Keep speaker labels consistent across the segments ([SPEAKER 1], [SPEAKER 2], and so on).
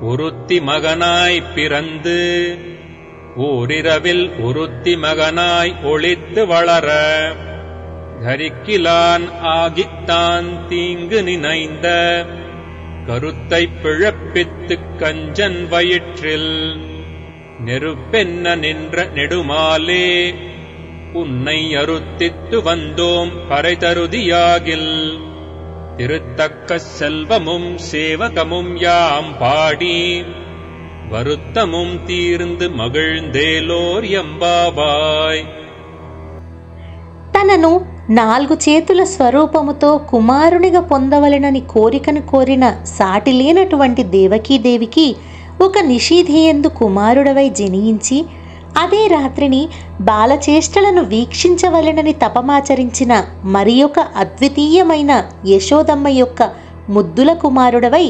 [SPEAKER 1] உருத்தி மகனாய் பிறந்து ஓரிரவில் உருத்தி மகனாய் ஒளித்து வளர தரிக்கிலான் ஆகித்தான் தீங்கு நினைந்த கருத்தைப் பிழப்பித்துக் கஞ்சன் வயிற்றில் நெருப்பென்ன நின்ற நெடுமாலே உன்னை அறுத்தித்து வந்தோம் பறைதருதியாகில். திருத்தக்க செல்வமும் சேவகமும் யாம் பாடி வருத்தமும் தீர்ந்து மகிழ்ந்தேலோர் எம்பாவாய்
[SPEAKER 2] తనను నాలుగు చేతుల స్వరూపముతో కుమారునిగా పొందవలెనని కోరికను కోరిన సాటి లేనటువంటి దేవకీదేవికి ఒక నిషీధియందు కుమారుడవై జనించి అదే రాత్రిని బాలచేష్టలను వీక్షించవలెనని తపమాచరించిన మరి ఒక అద్వితీయమైన యశోదమ్మ యొక్క ముద్దుల కుమారుడవై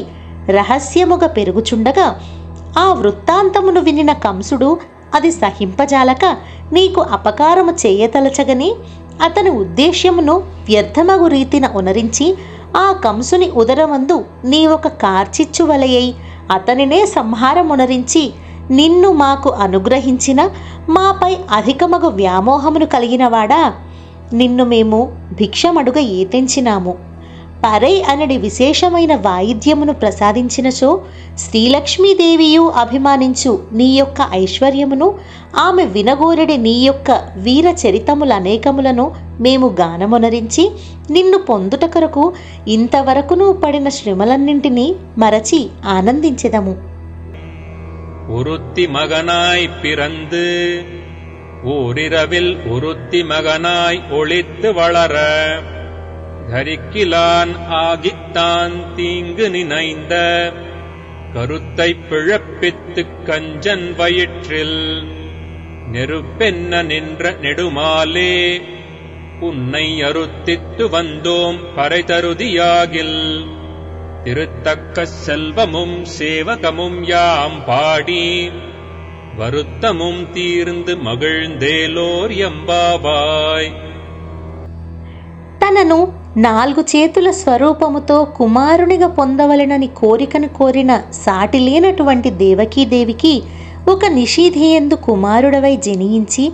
[SPEAKER 2] రహస్యముగా పెరుగుచుండగా ఆ వృత్తాంతమును వినిన కంసుడు అది సహింపజాలక నీకు అపకారము చేయతలచగని అతని ఉద్దేశ్యమును వ్యర్థమగు రీతిన ఉనరించి ఆ కంసుని ఉదరమందు నీ ఒక కార్చిచ్చు వలయై అతనినే సంహారమునరించి నిన్ను మాకు అనుగ్రహించిన మాపై అధికమగు వ్యామోహమును కలిగినవాడా నిన్ను మేము భిక్షమడుగ ఏతెంచినాము. పరై అనడి విశేషమైన వాయిద్యమును ప్రసాదించినచో శ్రీలక్ష్మీదేవియు అభిమానించు నీ యొక్క ఐశ్వర్యమును ఆమె వినగోరెడి నీ యొక్క వీర చరితముల అనేకములను మేము గానమునరించి నిన్ను పొందుట కొరకు ఇంతవరకును పడిన శ్రమలన్నింటినీ మరచి ఆనందించెదము.
[SPEAKER 1] உருத்தி மகனாய் பிறந்து ஓரிரவில் உருத்தி மகனாய் ஒளித்து வளர தரிக்கிலான் ஆகித்தான் தீங்கு நினைந்த கருத்தைப் பிழப்பித்துக் கஞ்சன் வயிற்றில் நெருப்பென்ன நின்ற நெடுமாலே உன்னை அறுத்தித்து வந்தோம் பறைதருதியாகில். திருத்தக்க செல்வமும் சேவகமும் யாம் பாடி வருத்தமும் தீர்ந்து மகிழ்ந்தேலோர் எம்பாவாய்
[SPEAKER 2] తనను నాలుగు చేతుల స్వరూపముతో కుమారునిగా పొందవలెనని కోరికను కోరిన సాటి లేనటువంటి దేవకీదేవికి ఒక నిషీధియందు కుమారుడవై జనించి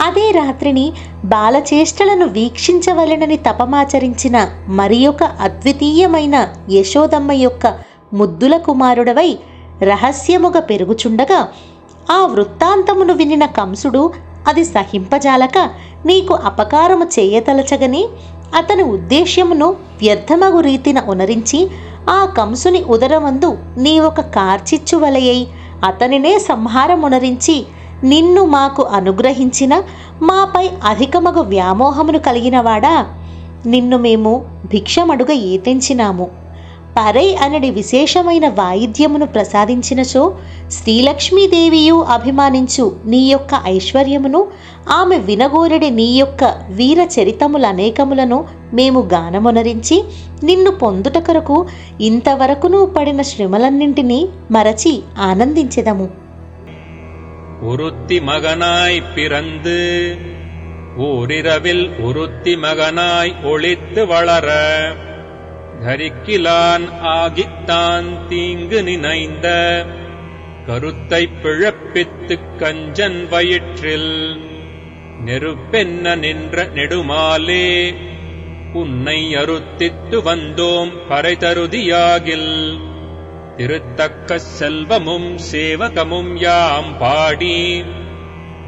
[SPEAKER 2] అదే రాత్రిని బాలచేష్టలను వీక్షించవలెనని తపమాచరించిన మరి ఒక అద్వితీయమైన యశోదమ్మ యొక్క ముద్దుల కుమారుడవై రహస్యముగా పెరుగుచుండగా ఆ వృత్తాంతమును వినిన కంసుడు అది సహింపజాలక నీకు అపకారము చేయతలచగని అతని ఉద్దేశ్యమును వ్యర్థమగు రీతిన ఉనరించి ఆ కంసుని ఉదరమందు నీ ఒక కార్చిచ్చు వలయై అతనినే సంహారమునరించి నిన్ను మాకు అనుగ్రహించిన మాపై అధికమగు వ్యామోహమును కలిగినవాడా? నిన్ను మేము భిక్షమడుగ ఏతెంచినాము. పరై అనడి విశేషమైన వాయిద్యమును ప్రసాదించినచో శ్రీలక్ష్మీదేవియు అభిమానించు నీ యొక్క ఐశ్వర్యమును ఆమె వినగోరెడి నీ యొక్క వీర చరితములనేకములను మేము గానమునరించి నిన్ను పొందుట కొరకు ఇంతవరకును పడిన శ్రమలన్నింటినీ మరచి ఆనందించెదము.
[SPEAKER 1] உருத்தி மகனாய் பிறந்து ஊரிரவில் உருத்தி மகனாய் ஒளித்து வளர தரிக்கிலான் ஆகித்தான் தீங்கு நினைந்த கருத்தைப் பிழப்பித்துக் கஞ்சன் வயிற்றில் நெருப்பென்ன நின்ற நெடுமாலே உன்னை அறுத்தித்து வந்தோம் பறைதருதியாகில். திருத்தக்க செல்வமும் சேவகமும் யாம் பாடி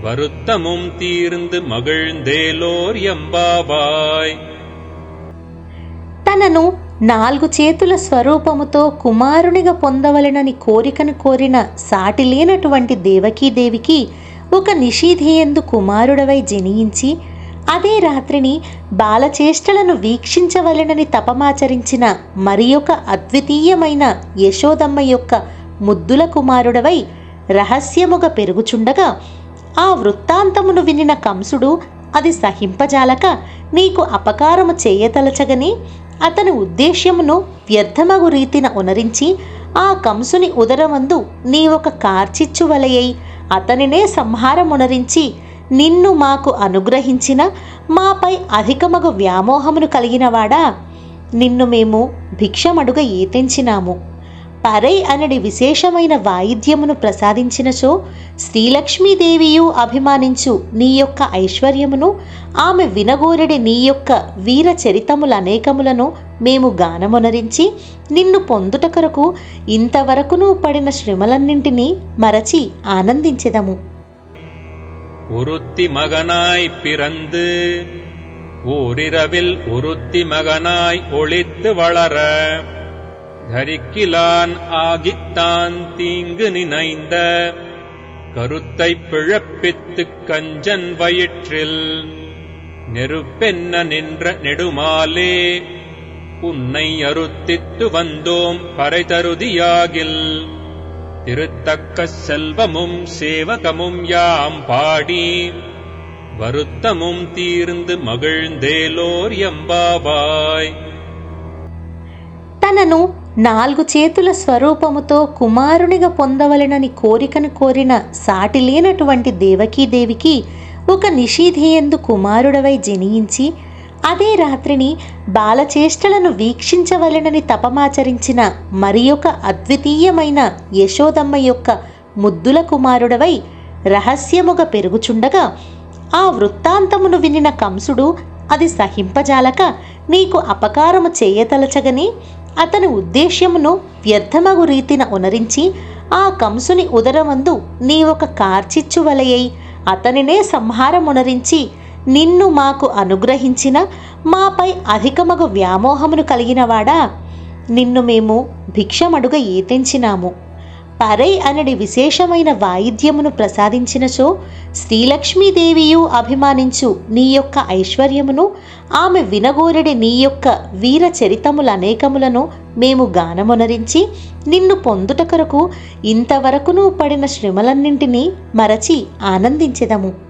[SPEAKER 1] வருத்தமும் தீர்ந்து மகிழ்ந்தேலோர் எம்பாவாய்
[SPEAKER 2] తనను నాలుగు చేతుల స్వరూపముతో కుమారునిగా పొందవలెనని కోరికను కోరిన సాటి లేనటువంటి దేవకీదేవికి ఒక నిషీధియందు కుమారుడవై జనించి అదే రాత్రిని బాలచేష్టలను వీక్షించవలెనని తపమాచరించిన మరి ఒక అద్వితీయమైన యశోదమ్మ యొక్క ముద్దుల కుమారుడవై రహస్యముగా పెరుగుచుండగా ఆ వృత్తాంతమును వినిన కంసుడు అది సహింపజాలక నీకు అపకారము చేయతలచగని అతని ఉద్దేశ్యమును వ్యర్థమగు రీతిన ఉనరించి ఆ కంసుని ఉదరమందు నీ ఒక కార్చిచ్చు వలయై అతనినే సంహారమునరించి నిన్ను మాకు అనుగ్రహించిన మాపై అధికమగు వ్యామోహమును కలిగినవాడా నిన్ను మేము భిక్షమడుగ ఏతెంచినాము పరై అనడి విశేషమైన వాయిద్యమును ప్రసాదించినచో శ్రీలక్ష్మీదేవియు అభిమానించు నీ యొక్క ఐశ్వర్యమును ఆమె వినగోరెడి నీ యొక్క వీర చరితములనేకములను మేము గానమునరించి నిన్ను పొందుట కొరకు ఇంతవరకును పడిన శ్రమలన్నింటినీ మరచి ఆనందించెదము.
[SPEAKER 1] ஒருத்தி மகனாய் பிறந்து ஓரிரவில் ஒருத்தி மகனாய் ஒளித்து வளர தரிக்கிலான் ஆகித்தான் தீங்கு நினைந்த கருத்தைப் பிழப்பித்துக் கஞ்சன் வயிற்றில் நெருப்பென்ன நின்ற நெடுமாலே உன்னை அறுத்தித்து வந்தோம் பறைதருதியாகில். திருத்தக்க செல்வமும் சேவகமும் யாம் பாடி வருத்தமும் தீர்ந்து மகிழ்ந்தேலோர் எம்பாவாய்
[SPEAKER 2] తనను నాలుగు చేతుల స్వరూపముతో కుమారునిగా పొందవలెనని కోరికను కోరిన సాటి లేనటువంటి దేవకీదేవికి ఒక నిషీధేయందు కుమారుడవై జనించి అదే రాత్రిని బాలచేష్టలను వీక్షించవలెనని తపమాచరించిన మరి ఒక అద్వితీయమైన యశోదమ్మ యొక్క ముద్దుల కుమారుడవై రహస్యముగా పెరుగుచుండగా ఆ వృత్తాంతమును వినిన కంసుడు అది సహింపజాలక నీకు అపకారము చేయతలచగని అతని ఉద్దేశ్యమును వ్యర్థమగు రీతిన ఉనరించి ఆ కంసుని ఉదరమందు నీ ఒక కార్చిచ్చు వలయై అతనినే సంహారమునరించి నిన్ను మాకు అనుగ్రహించిన మాపై అధికమగు వ్యామోహమును కలిగినవాడా నిన్ను మేము భిక్షమడుగ ఏతెంచినాము. పరై అనడి విశేషమైన వాయిద్యమును ప్రసాదించినచో శ్రీలక్ష్మీదేవియు అభిమానించు నీ యొక్క ఐశ్వర్యమును ఆమె వినగోరెడి నీ యొక్క వీర చరితముల అనేకములను మేము గానమునరించి నిన్ను పొందుట కొరకు ఇంతవరకును పడిన శ్రమలన్నింటినీ మరచి ఆనందించెదము.